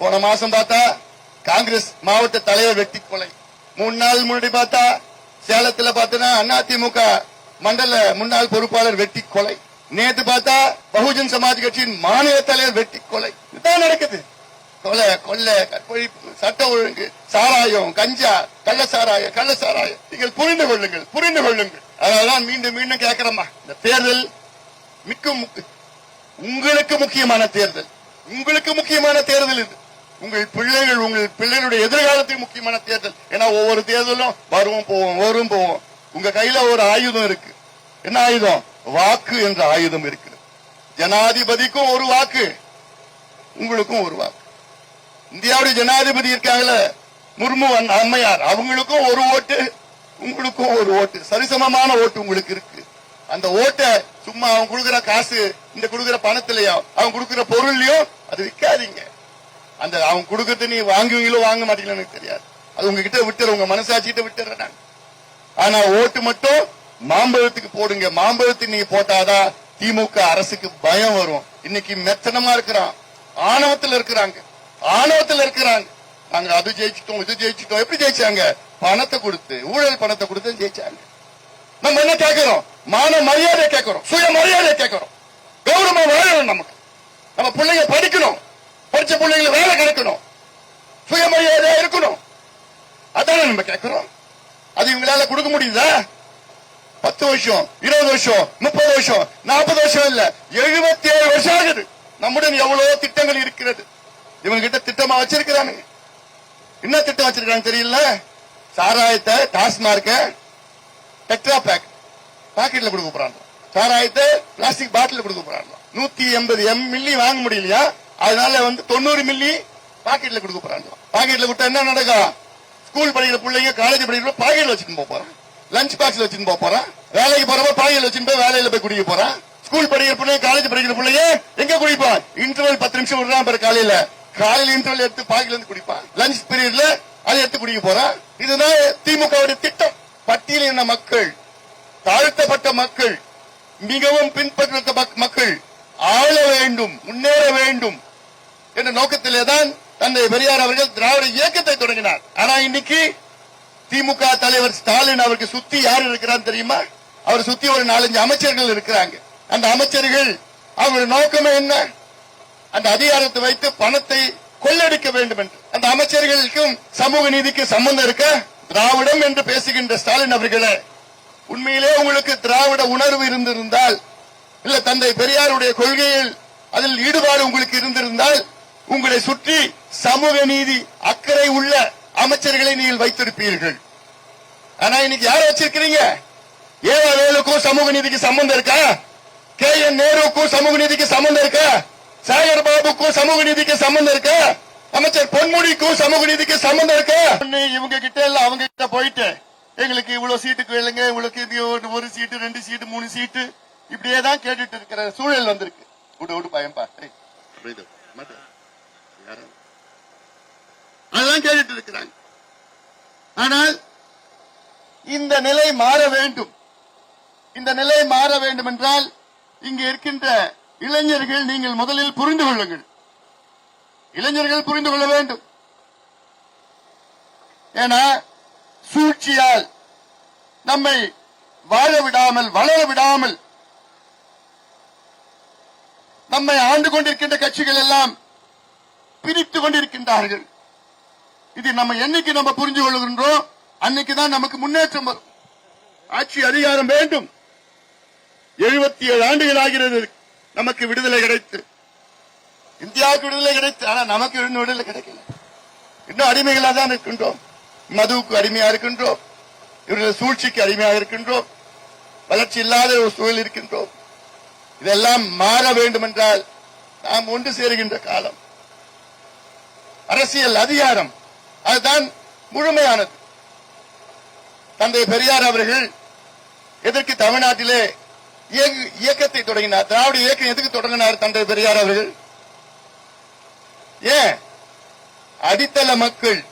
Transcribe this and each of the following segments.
போன மாசம் பார்த்தா காங்கிரஸ் மாவட்ட தலைவர் வெட்டி கொலை. மூணு நாள் முன்னாடி பார்த்தா சேலத்துல பார்த்தனா அதிமுக மண்டல முன்னாள் பொறுப்பாளர் வெட்டி கொலை. நேத்து பார்த்தா பகுஜன் சமாஜ் கட்சியின் மாநில தலைவர் வெட்டி கொலை. இதுதான் நடக்குது. கொலை கொள்ளை கற்பழிப்பு சட்ட ஒழுங்கு சாராயம் கஞ்சா கள்ள சாராயம் கள்ள சாராயம். நீங்கள் புரிந்து கொள்ளுங்கள் புரிந்து கொள்ளுங்கள். அதனாலதான் மீண்டும் மீண்டும் கேட்கிறோமா இந்த தேர்தல் மிக்க உங்களுக்கு முக்கியமான தேர்தல். உங்களுக்கு முக்கியமான தேர்தல் இது. உங்கள் பிள்ளைகள் உங்கள் பிள்ளைகளுடைய எதிர்காலத்துக்கு முக்கியமான தேர்தல். ஏன்னா ஒவ்வொரு தேர்தலும் வருவோம் போவோம் வரும் போவோம். உங்க கையில ஒரு ஆயுதம் இருக்கு. என்ன ஆயுதம்? வாக்கு என்ற ஆயுதம் இருக்கு ஜனாதிபதிக்கும் ஒரு வாக்கு. உங்களுக்கும் ஒரு வாக்கு. இந்தியாவுடைய ஜனாதிபதி இருக்காங்கல்ல முர்மு அம்மையார். அவங்களுக்கும் ஒரு ஓட்டு உங்களுக்கும் ஒரு ஓட்டு. சரிசமமான ஓட்டு உங்களுக்கு இருக்கு. அந்த ஓட்டை சும்மா அவங்க கொடுக்குற காசு இந்த கொடுக்குற பணத்திலையோ அவங்க கொடுக்குற பொருள்லயோ அது விற்காதீங்க. அந்த அவன் கொடுக்கறது நீ வாங்குவீங்களோ வாங்க மாட்டீங்களோ எனக்கு தெரியாது. அது உங்ககிட்ட விட்டுற உங்க மனசாட்சிகிட்ட விட்டுறேன் நான். ஆனா ஓட்டு மட்டும் மாம்பழத்துக்கு போடுங்க. மாம்பழத்துக்கு நீங்க போட்டாதான் திமுக அரசுக்கு பயம் வரும். இன்னைக்கு மெத்தனமா இருக்கிறான். ஆணவத்துல இருக்கிறாங்க. ஆணவத்துல இருக்கிறாங்க. நாங்க அது ஜெயிச்சிட்டோம் இது ஜெயிச்சிட்டோம். எப்படி ஜெயிச்சாங்க? பணத்தை கொடுத்து ஊழல் பணத்தை கொடுத்து ஜெயிச்சாங்க. நம்ம என்ன கேட்கிறோம்? மான மரியாதை கேட்கிறோம். சுய மரியாதை கேட்கிறோம். கௌரவம் வாழணும் நமக்கு. நம்ம பிள்ளைங்க படிக்கணும். படிச்ச பிள்ளைங்க வேலை கிடைக்கணும். சுயமரியாதையா இருக்கணும். அதானே நம்ம கேட்கிறோம். அது இவங்களால கொடுக்க முடியுதா? பத்து வருஷம் இருபது வருஷம் முப்பது வருஷம் நாற்பது வருஷம் இல்ல எழுபத்தி ஏழு வருஷம் ஆகுது. நம்முடன் எவ்வளவு திட்டங்கள் இருக்கிறது. இவங்க கிட்ட திட்டமா வச்சிருக்கிறானுங்க என்ன திட்டம் வச்சிருக்காங்க தெரியல? சாராயத்தை டாஸ்மார்க்க டெட்ரா பேக். பாக்கெட்ல கொடுக்க போறாங்க. சாராயத்தை பிளாஸ்டிக் பாட்டில் கொடுக்க போறாங்க. நூத்தி எண்பது எம் மில்லி வாங்க முடியலையா? அதனால வந்து தொண்ணூறு மில்லி பாக்கெட்ல கொடுக்க போறாங்க. பாக்கெட்ல கொடுத்தா என்ன நடக்கும் ஸ்கூல் படிக்கிற பிள்ளைங்க காலேஜ் படிக்கிற பாக்கெட்ல வச்சுட்டு போக போறான். லஞ்ச் பாக்ஸ்ல வச்சுட்டு போக போறான். வேலைக்கு போறப்ப பாக்கெட்ல வச்சுட்டு போய் வேலையில போய் குடிக்க போறான். ஸ்கூல் படிக்கிற பிள்ளைங்க காலேஜ் படிக்கிற பிள்ளைங்க எங்க குடிப்பான்? இன்டர்வல் பத்து நிமிஷம் விடுறான் பாரு காலையில. காலையில இன்டர்வல் எடுத்து பாக்கெட்ல இருந்து குடிப்பான். லஞ்ச் பீரியட்ல அதை எடுத்து குடிக்க போறான். இதுதான் திமுகவுடைய திட்டம். பட்டியலின மக்கள் தாழ்த்தப்பட்ட மக்கள் மிகவும் பின்பற்றப்பட்ட மக்- மக்கள் ஆள வேண்டும் முன்னேற வேண்டும். என்ற நோக்கத்திலே தான் தந்தை பெரியார் அவர்கள் திராவிட இயக்கத்தை தொடங்கினார். ஆனா இன்னைக்கு திமுக தலைவர் ஸ்டாலின் அவருக்கு சுத்தி யார் இருக்கிறான்னு தெரியுமா? அவர் சுத்தி ஒரு நாலஞ்சு அமைச்சர்கள் இருக்கிறாங்க. அந்த அமைச்சர்கள் அவங்களுடைய நோக்கமே என்ன? அந்த அதிகாரத்தை வைத்து பணத்தை கொள்ளடிக்க வேண்டும் என்று. அந்த அமைச்சர்களுக்கும் சமூக நீதிக்கு சம்பந்தம் இருக்க திராவிடம் என்று பேசுகின்ற ஸ்டாலின் அவர்களே உண்மையிலே உங்களுக்கு திராவிட உணர்வு இருந்திருந்தால் இல்ல தந்தை பெரியாருடைய கொள்கையில் அதில் ஈடுபாடு உங்களுக்கு இருந்திருந்தால் உங்களை சுற்றி சமூக நீதி அக்கறை உள்ள அமைச்சர்களை நீங்கள் வைத்திருப்பீர்கள். ஆனா இன்னைக்கு யார வச்சிருக்கிறீங்க? ஏவா வேலுக்கும் சமூக நீதிக்கு சம்பந்தம் இருக்கா? கே என் நேருக்கும் சமூக நீதிக்கு சம்பந்தம் இருக்கா? சாகர் பாபுக்கும் சமூக நீதிக்கு சம்பந்தம் இருக்கா? அமைச்சர் பொன்முடிக்கும் சமூக நீதிக்கு சம்பந்தம் இருக்கா? இவங்க கிட்ட இல்ல அவங்க கிட்ட போயிட்டு எங்களுக்கு இவ்வளவு சீட்டுக்கு இல்லைங்க உங்களுக்கு இது ஒரு- சீட்டு ரெண்டு சீட்டு மூணு சீட்டு. இப்படியே தான் கேட்டுட்டு இருக்கிற சூழல் வந்திருக்கு. விடு விடு பயன்பா. புரியுது. அதெல்லாம் கேட்டுட்டு இருக்கிறாங்க. ஆனால் இந்த நிலை மாற வேண்டும். இந்த நிலை மாற வேண்டும் என்றால் இங்கு இருக்கின்ற இளைஞர்கள் நீங்கள் முதலில் புரிந்து கொள்ளுங்கள். இளைஞர்கள் புரிந்து கொள்ள வேண்டும். ஏன்னா சூழ்ச்சியால் நம்மை வாழ விடாமல் வளர விடாமல் நம்மை ஆண்டு கொண்டிருக்கின்ற கட்சிகள் எல்லாம் பிரித்துக் கொண்டிருக்கின்றார்கள். இது நம்ம என்னைக்கு நம்ம புரிஞ்சு கொள்கின்றோம்? அன்னைக்குதான் நமக்கு முன்னேற்றம் வரும். ஆட்சி அதிகாரம் வேண்டும். எழுபத்தி ஏழு ஆண்டுகள் ஆகிறது. நமக்கு விடுதலை கிடைத்து. இந்தியாவுக்கு விடுதலை கிடைத்து. ஆனா நமக்கு இன்னும் விடுதலை கிடைக்கல. இன்னும் அடிமைகளா தான் இருக்கின்றோம். மதுவுக்கு அடிமையா இருக்கின்றோம். இவருடைய சூழ்ச்சிக்கு அடிமையாக இருக்கின்றோம். வளர்ச்சி இல்லாத ஒரு சூழல் இருக்கின்றோம். இதெல்லாம் மாற வேண்டும் என்றால் நாம் ஒன்று சேருகின்ற காலம். அரசியல் அதிகாரம். அதுதான் முழுமையானது. தந்தை பெரியார் அவர்கள் எதற்கு தமிழ்நாட்டிலே இயக்கத்தை தொடங்கினார்? திராவிட இயக்கம் எதுக்கு தொடங்கினார் தந்தை பெரியார் அவர்கள்? ஏன்? அடித்தள மக்கள்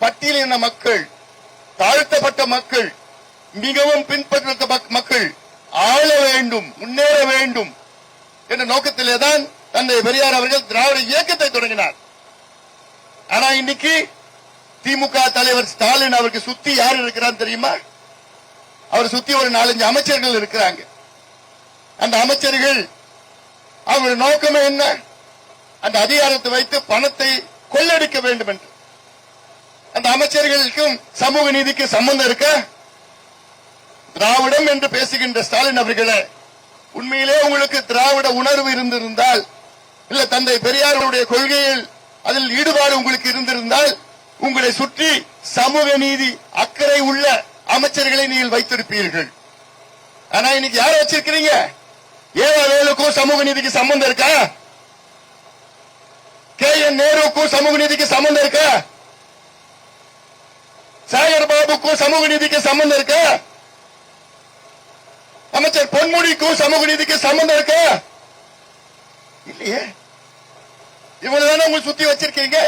பட்டியலின மக்கள் தாழ்த்தப்பட்ட மக்கள் மிகவும் பின்பற்ற மக்- மக்கள் ஆள வேண்டும் முன்னேற வேண்டும் என்ற நோக்கத்திலே தான் தந்தை பெரியார் அவர்கள் திராவிட இயக்கத்தை தொடங்கினார். ஆனா இன்னைக்கு திமுக தலைவர் ஸ்டாலின் அவருக்கு சுத்தி யார் இருக்கிறான்னு தெரியுமா? அவர் சுத்தி ஒரு நாலஞ்சு அமைச்சர்கள் இருக்கிறாங்க. அந்த அமைச்சர்கள் அவங்க நோக்கமே என்ன? அந்த அதிகாரத்தை வைத்து பணத்தை கொள்ளடிக்க வேண்டும் என்று. அந்த அமைச்சர்களுக்கும் சமூக நீதிக்கு சம்பந்தம் இருக்க? திராவிடம் என்று பேசுகின்ற ஸ்டாலின் அவர்களே உண்மையிலே உங்களுக்கு திராவிட உணர்வு இருந்திருந்தால் இல்ல தந்தை பெரியாருடைய கொள்கையில் அதில் ஈடுபாடு உங்களுக்கு இருந்திருந்தால் உங்களை சுற்றி சமூக நீதி அக்கறை உள்ள அமைச்சர்களை நீங்கள் வைத்திருப்பீர்கள். ஆனா இன்னைக்கு யார வச்சிருக்கிறீங்க? ஏவா வேலுக்கும் சமூக நீதிக்கு சம்பந்தம் இருக்கா? கே என் நேருக்கும் சமூக நீதிக்கு சம்பந்தம் இருக்கா? சாகர் பாபுக்கும் சமூக நீதிக்கு சம்பந்தம் இருக்கா? அமைச்சர் பொன்முடிக்கும் சமூக நீதிக்கு சம்பந்தம் இருக்கா? இல்லையே. இவங்களை தானே உங்களை சுத்தி வச்சிருக்கீங்க?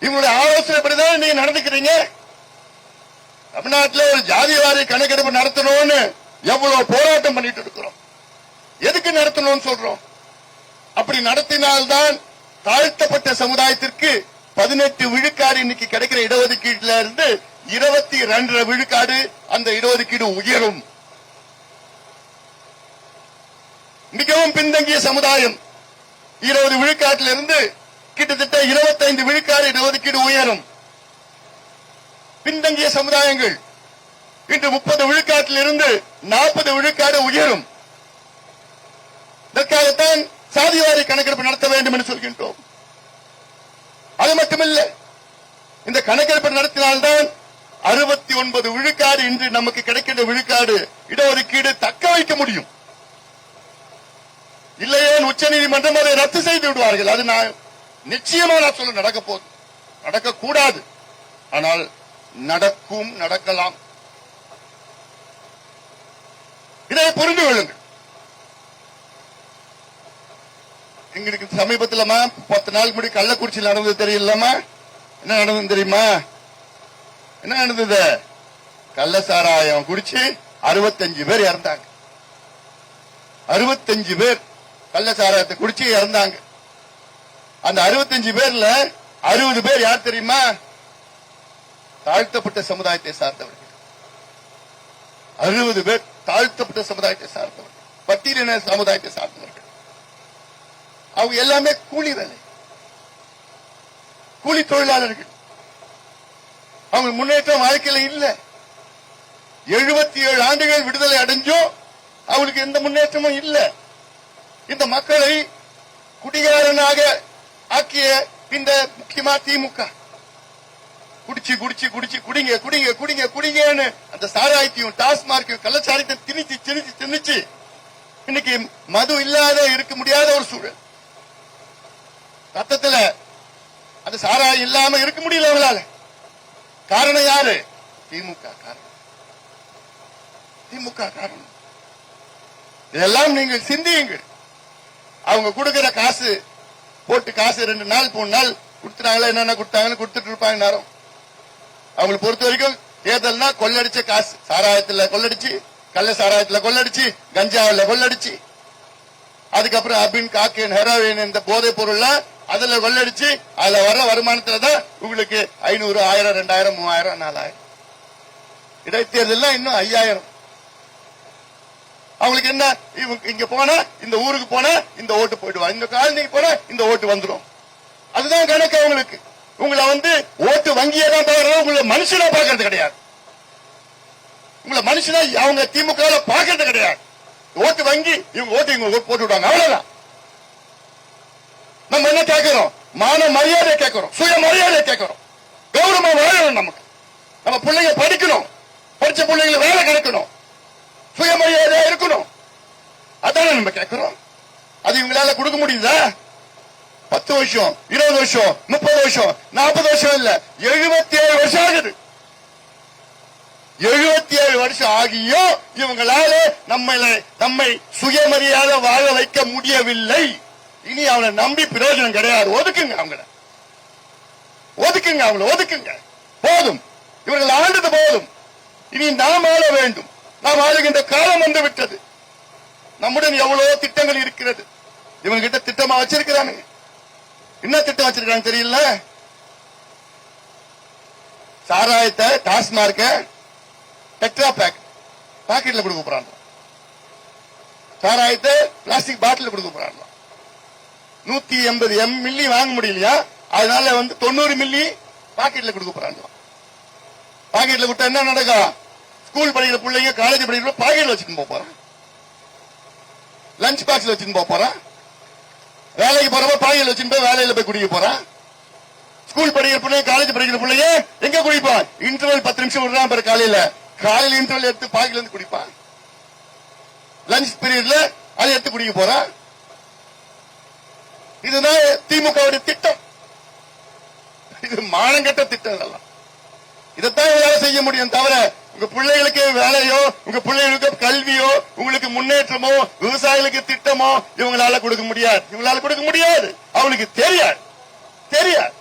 இவங்களுடைய ஆலோசனைப்படிதான் நீங்க நடந்துக்கிறீங்க? தமிழ்நாட்டில் ஒரு ஜாதிவாரி கணக்கெடுப்பு நடத்தணும்னு எவ்வளவு போராட்டம் பண்ணிட்டு இருக்கிறோம். எதுக்கு நடத்தணும்னு சொல்றோம்? அப்படி நடத்தினால்தான் தாழ்த்தப்பட்ட சமுதாயத்திற்கு பதினெட்டு விழுக்காடு இன்னைக்கு கிடைக்கிற இடஒதுக்கீட்டுல இருந்து இருபத்தி ரெண்டரை விழுக்காடு அந்த இடஒதுக்கீடு உயரும். மிகவும் பின்தங்கிய சமுதாயம் இருபது விழுக்காட்டிலிருந்து கிட்டத்தட்ட இருபத்தைந்து விழுக்காடு இடஒதுக்கீடு உயரும். பின்தங்கிய சமுதாயங்கள் இன்று முப்பது விழுக்காட்டில் இருந்து நாற்பது விழுக்காடு உயரும். இதற்காகத்தான் சாதிவாரி கணக்கெடுப்பு நடத்த வேண்டும் என்று சொல்கின்றோம். அது மட்டுமல்ல இந்த கணக்கெடுப்பு நடத்தினால்தான் அறுபத்தி ஒன்பது விழுக்காடு இன்று நமக்கு கிடைக்கின்ற விழுக்காடு இடஒதுக்கீடு தக்க வைக்க முடியும். இல்லையே உச்ச நீதிமன்றம் அதை ரத்து செய்து விடுவார்கள். அது நான் நிச்சயமா நான் சொல்ல நடக்க போகுது நடக்கக்கூடாது ஆனால் நடக்கும் நடக்கலாம். இதை புரிந்து கொள்ளுங்கள். எங்களுக்கு சமீபத்திலமா பத்து நாள் முடி கள்ளக்குறிச்சியில் நடந்தது தெரியலமா என்ன நடந்தது தெரியுமா? என்ன நடந்தது? கள்ள சாராயம் குடிச்சு அறுபத்தஞ்சு பேர் இறந்தாங்க. அறுபத்தஞ்சு பேர் கள்ள சாராயத்தை குடிச்சு இறந்தாங்க. அந்த அறுபத்தஞ்சு பேர்ல அறுபது பேர் யார் தெரியுமா? தாழ்த்தப்பட்ட சமுதாயத்தை சார்ந்தவர்கள். அறுபது பேர் தாழ்த்தப்பட்ட சமுதாயத்தை சார்ந்தவர்கள். பட்டியலின சமுதாயத்தை சார்ந்தவர்கள். அவங்க எல்லாமே கூலி வேலை. கூலி தொழிலாளர்கள். அவங்க முன்னேற்றம் வாழ்க்கையில இல்ல. எழுபத்தி ஏழு ஆண்டுகள் விடுதலை அடைஞ்சும் அவங்களுக்கு எந்த முன்னேற்றமும் இல்ல. இந்த மக்களை குடிகாரனாக ஆக்கிய இந்த முக்கியமா திமுக. குடிச்சு குடிச்சு குடிச்சு குடிங்க குடிங்க குடிங்க குடிங்கன்னு அந்த சாராயத்தையும் டாஸ்மார்க்கையும் கள்ளச்சாரத்தையும் திணிச்சு திணிச்சு திணிச்சு இன்னைக்கு மது இல்லாத இருக்க முடியாத ஒரு சூழல். ரத்தத்துல அந்த சாராயம் இல்லாம இருக்க முடியல அவங்களால. காரணம் யாரு? திமுக காரணம். திமுக காரணம். இதெல்லாம் நீங்கள் சிந்தியுங்கள். அவங்க கொடுக்கிற காசு போட்டு காசு ரெண்டு நாள் மூணு நாள் கொடுத்துட்டாங்களா என்னென்ன கொடுத்தாங்கன்னு கொடுத்துட்டு இருப்பாங்க நேரம் அவங்களை பொறுத்த வரைக்கும் தேர்தல்னா கொள்ளடிச்ச காசு. சாராயத்துல கொள்ளடிச்சு கள்ள சாராயத்துல கொள்ளடிச்சு கஞ்சாவில் கொள்ளடிச்சு. அதுக்கப்புறம் அபின் காக்கின் ஹெரோயின் இந்த போதைப் பொருள்ல அதுல கொள்ளடிச்சு அதுல வர வருமானத்துல தான் உங்களுக்கு ஐநூறு ஆயிரம் ரெண்டாயிரம் மூவாயிரம் நாலாயிரம். இடைத்தேர்தல் இன்னும் ஐயாயிரம். அவங்களுக்கு என்ன? இவங்க இங்க போனா இந்த ஊருக்கு போனா இந்த ஓட்டு போயிடுவா. இந்த காலனிக்கு போனா இந்த ஓட்டு வந்துடும் அதுதான் கணக்கு அவங்களுக்கு. உங்களை வந்து ஓட்டு வங்கியை தான் பாக்குறது உங்களை மனுஷனா பாக்குறது கிடையாது. உங்களை மனுஷனா அவங்க திமுக பாக்குறது கிடையாது. ஓட்டு வங்கி இவங்க ஓட்டு இவங்க ஓட்டு போட்டு விடுவாங்க. அவ்வளவுதான். நம்ம என்ன கேட்கிறோம்? மான மரியாதை கேட்கிறோம். சுய மரியாதை கேட்கிறோம். கௌரவம் வாழணும் நமக்கு. நம்ம பிள்ளைங்க படிக்கணும். படிச்ச பிள்ளைங்களை வேலை கிடைக்கணும். சுயமரியாதையா இருக்கணும். அதானே நம்ம கேட்கிறோம் அது இவங்களால கொடுக்க முடியுதா? பத்து வருஷம் இருபது வருஷம் முப்பது வருஷம் நாற்பது வருஷம் இல்ல எழுபத்தி ஏழு வருஷம் ஆகுது. எழுபத்தி ஏழு வருஷம் ஆகியும் இவங்களால நம்மளை நம்மை சுயமரியாதை வாழ வைக்க முடியவில்லை. இனி அவனை நம்பி பிரயோஜனம் கிடையாது. ஒதுக்குங்க அவங்கள. ஒதுக்குங்க அவங்கள ஒதுக்குங்க. போதும். இவர்கள் ஆண்டது போதும். இனி நாம் ஆள வேண்டும். நாம் ஆளுகின்ற காலம் வந்து விட்டது. நம்முடன் எவ்வளவு திட்டங்கள் இருக்கிறது. இவங்க கிட்ட திட்டமா வச்சிருக்கிறானுங்க என்ன திட்டம் வச்சிருக்காங்க தெரியல? சாராயத்தை டாஸ்மார்க்க டெட்ரா பேக். பாக்கெட்ல கொடுக்க போறாங்க. சாராயத்தை பிளாஸ்டிக் பாட்டில் கொடுக்க போறாங்க. நூத்தி எண்பது எம் மில்லி வாங்க முடியலையா? அதனால வந்து தொண்ணூறு மில்லி பாக்கெட்ல கொடுக்க போறாங்க. பாக்கெட்ல விட்டா என்ன நடக்கும்? ஸ்கூல் படிக்கிற பிள்ளைங்க காலேஜ் படிக்கிற பாக்கெட்ல வச்சுட்டு போக போறான். லஞ்ச் பாக்ஸ்ல வச்சுட்டு போக போறான். வேலைக்கு போறப்ப பாக்கெட்ல வச்சுட்டு போய் வேலையில போய் குடிக்க போறான். ஸ்கூல் படிக்கிற பிள்ளைங்க காலேஜ் படிக்கிற பிள்ளைங்க எங்க குடிப்பான்? இன்டர்வல் பத்து நிமிஷம் விடுறான் பாரு காலையில. காலையில இன்டர்வல் எடுத்து பாக்கெட்ல இருந்து குடிப்பான். லஞ்ச் பீரியட்ல அதை எடுத்து குடிக்க போறான். இதுதான் திமுகவுடைய திட்டம். இது மானங்கட்ட திட்டம் இதெல்லாம். இதைத்தான் இவங்களால செய்ய முடியும் தவிர உங்க பிள்ளைகளுக்கு வேலையோ உங்க பிள்ளைகளுக்கு கல்வியோ உங்களுக்கு முன்னேற்றமோ விவசாயிகளுக்கு திட்டமோ இவங்களால கொடுக்க முடியாது. இவங்களால கொடுக்க முடியாது. அவனுக்கு தெரியாது. தெரியாது.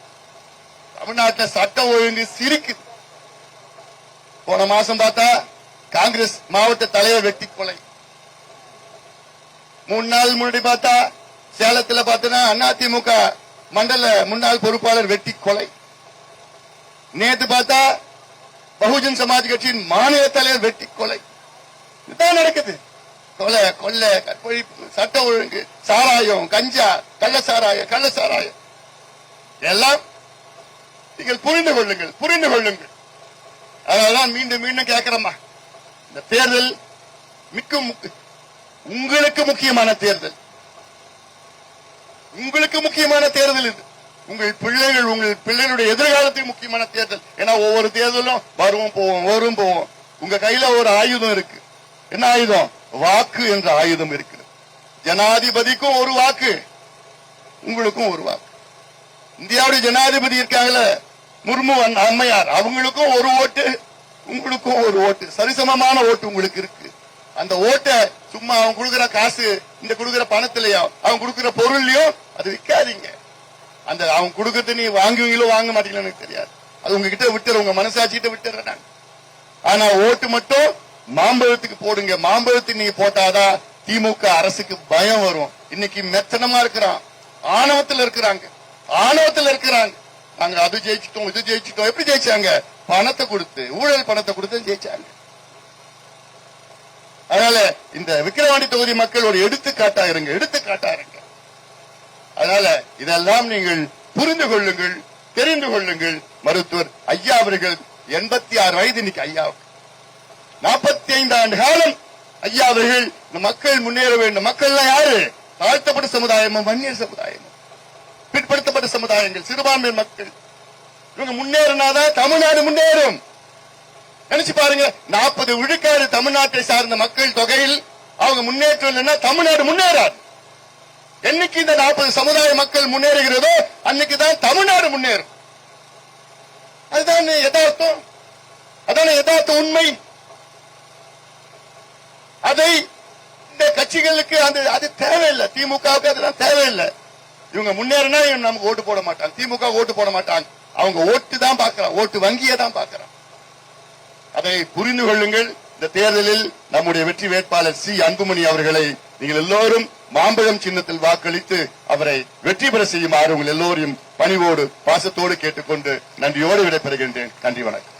தமிழ்நாட்டில் சட்டம் ஒழுங்கு சிரிக்குது. போன மாசம் பார்த்தா காங்கிரஸ் மாவட்ட தலைவர் வெட்டி கொலை. மூணு நாள் முன்னாடி பார்த்தா சேலத்துல பார்த்தீங்கன்னா அதிமுக மண்டல முன்னாள் பொறுப்பாளர் வெட்டி கொலை. நேத்து பார்த்தா பகுஜன் சமாஜ் கட்சியின் மாநில தலைவர் வெட்டி கொலை. இதுதான் நடக்குது. கொலை கொள்ளை கற்பழிப்பு சட்ட ஒழுங்கு சாராயம் கஞ்சா கள்ள சாராயம் கள்ள சாராயம். எல்லாம் நீங்கள் புரிந்து கொள்ளுங்கள் புரிந்து கொள்ளுங்கள். அதனாலதான் மீண்டும் மீண்டும் கேட்கிறோமா இந்த தேர்தல் மிக்க உங்களுக்கு முக்கியமான தேர்தல். உங்களுக்கு முக்கியமான தேர்தல் இது. உங்கள் பிள்ளைகள் உங்கள் பிள்ளைகளுடைய எதிர்காலத்துக்கு முக்கியமான தேர்தல். ஏன்னா ஒவ்வொரு தேர்தலும் வருவோம் போவோம் வரும் போவோம். உங்க கையில ஒரு ஆயுதம் இருக்கு. என்ன ஆயுதம்? வாக்கு என்ற ஆயுதம் இருக்கு ஜனாதிபதிக்கும் ஒரு வாக்கு. உங்களுக்கும் ஒரு வாக்கு. இந்தியாவுடைய ஜனாதிபதி இருக்காங்கல்ல முர்மு அம்மையார். அவங்களுக்கும் ஒரு ஓட்டு உங்களுக்கும் ஒரு ஓட்டு. சரிசமமான ஓட்டு உங்களுக்கு இருக்கு. அந்த ஓட்டை சும்மா அவங்க கொடுக்குற காசு இந்த கொடுக்குற பணத்திலையோ அவங்க கொடுக்குற பொருள்லயோ அது விற்காதீங்க. அந்த அவன் கொடுக்கறது நீ வாங்குவீங்களோ வாங்க மாட்டீங்களோ எனக்கு தெரியாது. அது உங்ககிட்ட விட்டுற உங்க மனசாட்சிகிட்ட விட்டுறேன் நான். ஆனா ஓட்டு மட்டும் மாம்பழத்துக்கு போடுங்க. மாம்பழத்துக்கு நீங்க போட்டாதான் திமுக அரசுக்கு பயம் வரும். இன்னைக்கு மெத்தனமா இருக்கிறான். ஆணவத்துல இருக்கிறாங்க. ஆணவத்துல இருக்கிறாங்க. நாங்க அது ஜெயிச்சிட்டோம் இது ஜெயிச்சிட்டோம். எப்படி ஜெயிச்சாங்க? பணத்தை கொடுத்து ஊழல் பணத்தை கொடுத்து ஜெயிச்சாங்க. அதனால இந்த விக்கிரவாண்டி தொகுதி மக்களோட எடுத்துக்காட்டா இருங்க எடுத்துக்காட்டா இருங்க. அதனால இதெல்லாம் நீங்கள் புரிந்து கொள்ளுங்கள் தெரிந்து கொள்ளுங்கள் மருத்துவர் ஐயா அவர்கள் எண்பத்தி ஆறு வயது இன்னைக்கு ஐயா நாற்பத்தி ஐந்து ஆண்டு காலம் ஐயா அவர்கள் மக்கள் முன்னேற வேண்டும். மக்கள் யாரு? தாழ்த்தப்பட்ட சமுதாயமும் வன்னியர் சமுதாயமும் பிற்படுத்தப்பட்ட சமுதாயங்கள் சிறுபான்மை மக்கள். இவங்க முன்னேறினாதான் தமிழ்நாடு முன்னேறும். நினைச்சு பாருங்க நாற்பது விழுக்காடு தமிழ்நாட்டை சார்ந்த மக்கள் தொகையில் அவங்க முன்னேற்றம் இல்லைன்னா தமிழ்நாடு முன்னேறாது. என்னைக்கு இந்த நாற்பது சமுதாய மக்கள் முன்னேறுகிறதோ அன்னைக்கு தான் தமிழ்நாடு முன்னேறும். அதுதான் யதார்த்தம். அதான யதார்த்த உண்மை. அதை இந்த கட்சிகளுக்கு அந்த அது தேவையில்லை. திமுகவுக்கு அதெல்லாம் தேவையில்லை. இவங்க முன்னேறினா நமக்கு ஓட்டு போட மாட்டாங்க. திமுக ஓட்டு போட மாட்டாங்க. அவங்க ஓட்டு தான் பார்க்கறான் ஓட்டு வங்கியை தான் பார்க்கறான் அதை புரிந்து கொள்ளுங்கள். இந்த தேர்தலில் நம்முடைய வெற்றி வேட்பாளர் சி. அன்புமணி அவர்களை நீங்கள் எல்லோரும் மாம்பழம் சின்னத்தில் வாக்களித்து அவரை வெற்றி பெற செய்யுமாறு உங்கள் எல்லோரையும் பணிவோடு பாசத்தோடு கேட்டுக்கொண்டு நன்றியோடு விடைபெறுகின்றேன். நன்றி வணக்கம்.